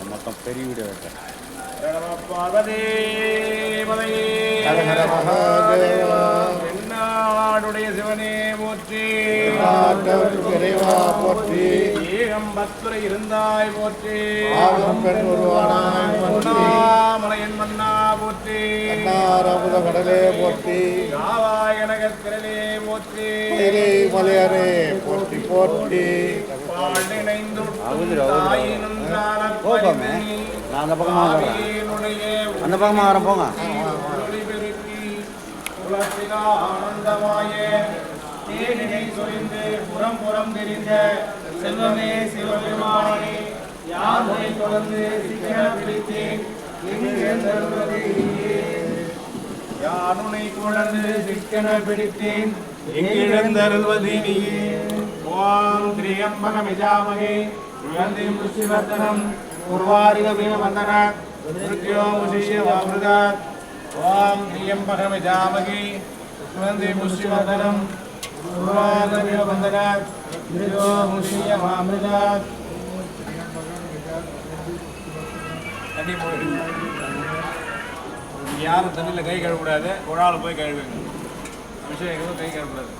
அபிஷேகம் மொத்தம் பெரிய ஹர மகாதேவா. என்னாடுடைய சிவனே போற்றி. போற்றி. ஏகம் பக்துரை இருந்தாய் போற்றி. போற்றி. உண்ணாமலையன் மன்னா போற்றி. அன்னாரமுத கடலே போற்றி. காவாய் கனகத்திரளே போற்றி. மயிலை மலையரே போற்றி போற்றி. பணிந்து நான் அந்த பக்கமா வரேன். அந்த பக்கமாக வரேன் போங்க. ஆனந்தமாய தேனினை சொரிந்து புறம் புறம் தெரிந்த செல்வமே சிவபெருமானே யார் முனை தொடர்ந்து சிக்கன பிடித்தேன்? யானுனை குழந்து சிக்கன பிடித்தேன்? எங்கிழந்தருள்வது நீயே ஓம் திரியம்பகமிஜாமகே யுகந்தி முஷிவர்தனம் உர்வாரிக வந்தன மிருத்யோ முஷிய வாமிருதாத் ஓம் திரியம்பகமிஜாமகே யுகந்தி முஷிவர்தனம் உர்வாரிக வந்தனாத் மிருத்யோ முஷிய வாமிருதாத் தண்ணி போயிடுங்க யாரும் தண்ணியில் கை கழுவக்கூடாது. ஒரு ஆள் போய் கழுவுங்க. அபிஷேகம் கை கழுவக்கூடாது.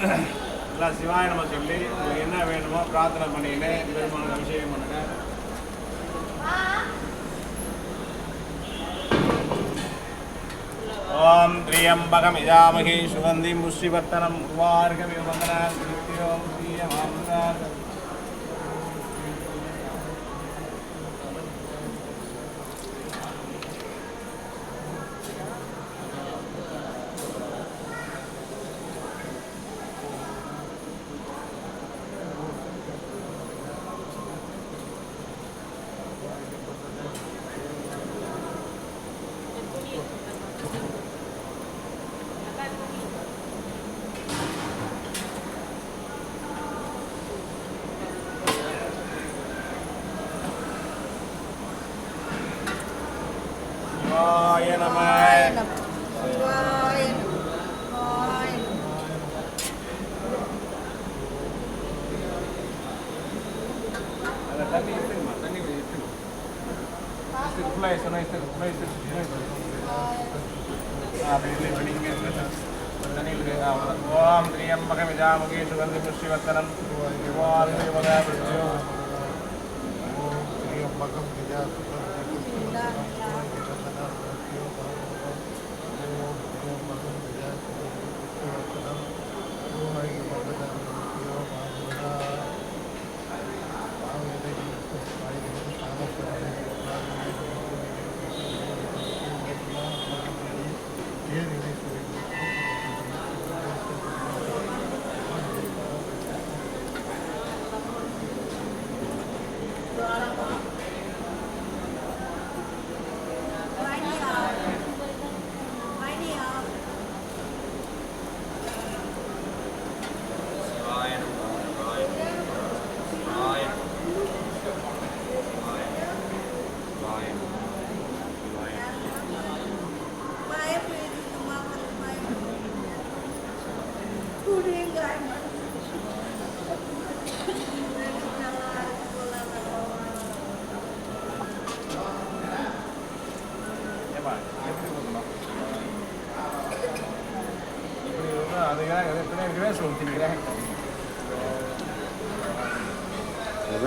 எல்லாம் சிவாய நம்ம சொல்லி உங்களுக்கு என்ன வேணுமோ பிரார்த்தனை பண்ணிக்கிட்டு பெருமாளுக்கு அபிஷேகம் பண்ணுங்க. ஓம் திரியம்பகம் இதாமகி சுகந்தி முஷிவர்த்தனம் உருவார்க விவந்தன சிவாய நம. தண்ணி எடுத்துங்கம்மா தண்ணி கொஞ்சம் எடுத்துங்க எடுத்து ஃபுல்லாக சொன்னால் எடுத்து. ஃபுல்லாக எடுத்து அப்படி இல்லை தண்ணி இருக்கு அவ்வளோதான் ஓம் திரியம்பக விஜாமுகி சுகந்தி புஷ்டிவர்த்தனம். மகாபிருத்தியோ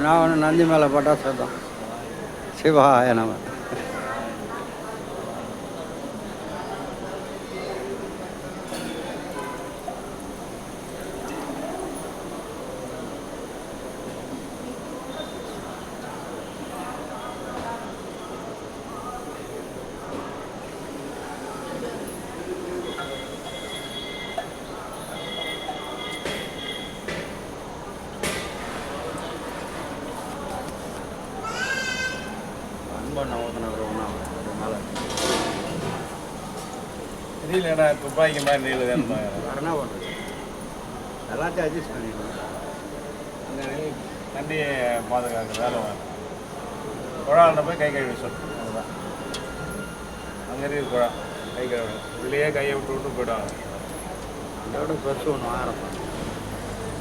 நான் ஒன்று நந்தி மேலே போட்டால் சத்தம் சிவாய நம்ம அன்பண்ண ஓட்டுநர் ஒன்றா ஒரு நாள் தெரியலடா துப்பாக்கி மாதிரி நீல வேணும் என்ன பண்ணுறது எல்லாத்தையும் அட்ஜஸ்ட் பண்ணிக்கணும். அந்த நண்டியை பாதுகாக்கிற வேலை வேணும் குழாவில் போய் கை கழுவி சொல்லு அதுதான் அங்கே இருக்கு குழா கை கழுவி. இதுலேயே கையை விட்டு விட்டு போயிடுவாங்க. இதோட பெருசு ஒன்று ஆயிரம்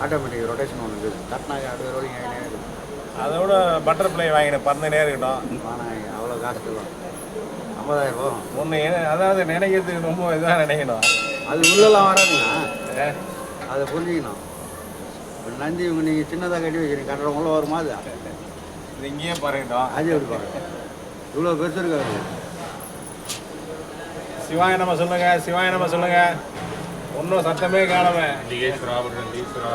ஆட்டோமேட்டிக் ரொட்டேஷன் ஒன்று இருக்குது. ரோலிங் ஆகினே இருக்குது அதோட பட்டர்ஃப்ளை வாங்கினேன் பறந்துனே இருக்கட்டும். அவ்வளோ காசு இல்லை ஐம்பதாயிரம் போகும் ஒன்று அதாவது நினைக்கிறதுக்கு ரொம்ப இதாக நினைக்கணும். அது உள்ளெல்லாம் வராதுங்க. ஏ, அதை புரிஞ்சுக்கணும். இப்ப நந்தி இவங்க நீங்கள் சின்னதாக கட்டி வைக்கிறீங்க கட்டுறவங்க உள்ள வருமா அது? இது இங்கேயே பறக்கட்டும் அது எப்படி பாருங்க இவ்வளோ பெருசு இருக்காது சிவாய நம்ம சொல்லுங்க சிவாய நம்ம சொல்லுங்க. ஒன்றும் சத்தமே காணாம. லிங்கேஸ்வரா லிங்கேஸ்வரா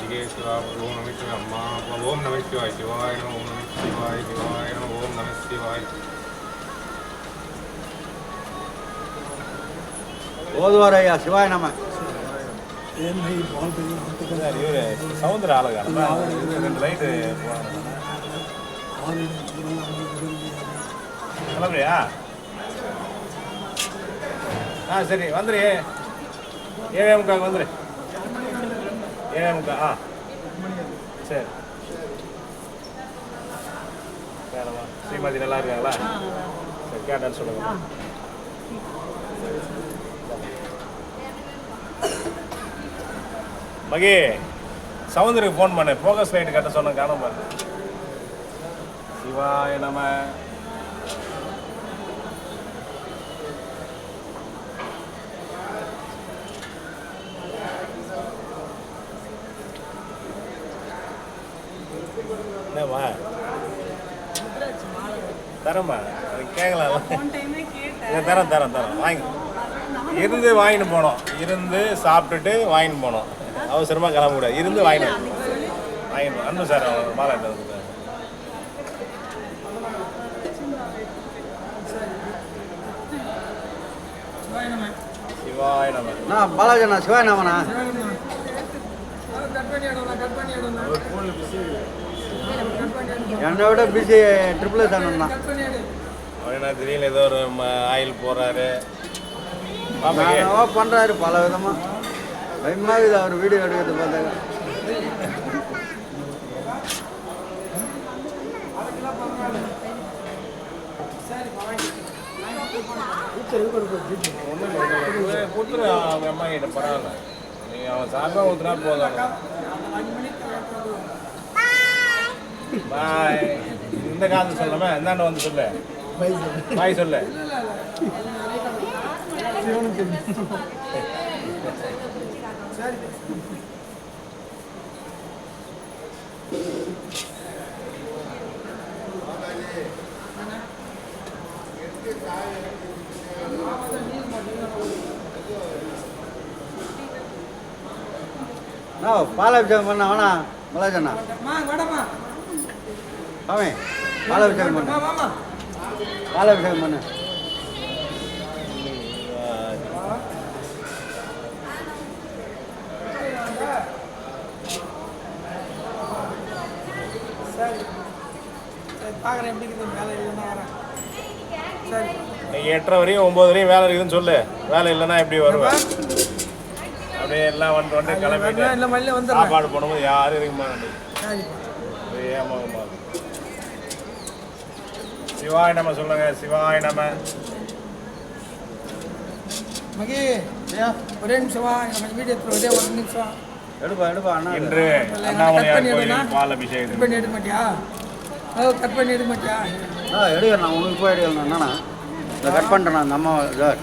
லிங்கேஸ்வரா ஓம் நம சிவாய அம்மா ஓம் நம சிவாய் சிவாய ஓம் நம சிவாய் ஓம் நம சிவாய். ஓதுவார் ஐயா சிவாய நம்ம சவுந்தர ஆளுங்க ரெண்டு லைட்டு கிளம்புறியா ஆ சரி வந்துரு ஏழே முக்காக்கு வந்துரு. ஏழே முக்கா ஆ. சரி. வேறமா ஸ்ரீமதி நல்லா இருக்காங்களா? சரி கேட்டேன்னு சொல்லுங்க. மகி சவுந்தருக்கு ஃபோன் பண்ணு. ஃபோக்கஸ் லைட் கட்ட சொன்ன காணாம பாரு. சிவாய நம. என்னம்மா? தரம்மா. அது கேட்கலாம் தரேன் தரேன் தரேன். வாங்கி. இருந்து வாங்கிட்டு போனோம். இருந்து சாப்பிட்டுட்டு வாங்கிட்டு போனோம். அவசரமாக கிளம்ப கூடாது இருந்து வாங்கிட்டு போ. அன்பு சார் அவங்க மாலை எடுத்து வந்துருக்காரு. சிவாய நம்ம நான் பாலாஜி அண்ணா சிவாய நாமண்ணா. என்னை விட பிஸி ட்ரிபிள் எஸ் அண்ணன் தான். அப்படின்னா திடீர்னு ஏதோ ஒரு ஆயில் போடுறாரு. பண்ணுறாரு பல விதமாக பயமாகுது அவர் வீடியோ எடுக்கிறது பார்த்தாங்க கொடுத்துரு அவங்க அம்மா கிட்ட பரவாயில்ல நீ அவன் சாப்பாக ஊற்றுனா போதும் பாய் இந்த காலத்து சொல்லாம இந்தாண்ட வந்து சொல்லு பாய் சொல்லு பாலாபிஷேகம் பண்ண வேணா அண்ணா. சாமி பாலாபிஷேகம் பண்ணு. பாலாபிஷேகம் பண்ணு. எப்படி இருக்குது வேலை இல்லைன்னா வரேன். சரி இன்னைக்கு எட்டரை வரையும் ஒம்பது வரையும் வேலை இருக்குதுன்னு சொல்லு. வேலை இல்லைன்னா எப்படி வருவேன் அப்படியே எல்லாம் வந்து வந்து கிளம்பிட்டு இல்லை மல்லியில் வந்துடுறேன். சாப்பாடு போடும்போது யாரும் இருக்க ஏமாகுமா சிவாய் நம்ம சொல்லுங்க சிவாய் நம்ம மகி ஒரே நிமிஷம் வா நம்ம வீடியோ எடுத்து ஒரே ஒரு நிமிஷம். எடுப்பா எடுப்பா அண்ணா. இன்று அண்ணாமலையார் கோயில்? பால் கட் அபிஷேகம் மாட்டியா? கட் பண்ணி எடுக்க மாட்டியா ஆ எடுக்கிறேன் நான் உங்களுக்கு போய் எடுக்கிறேன். என்னண்ணா? இதை கட் பண்ணுறேன் நான் நம்ம சார்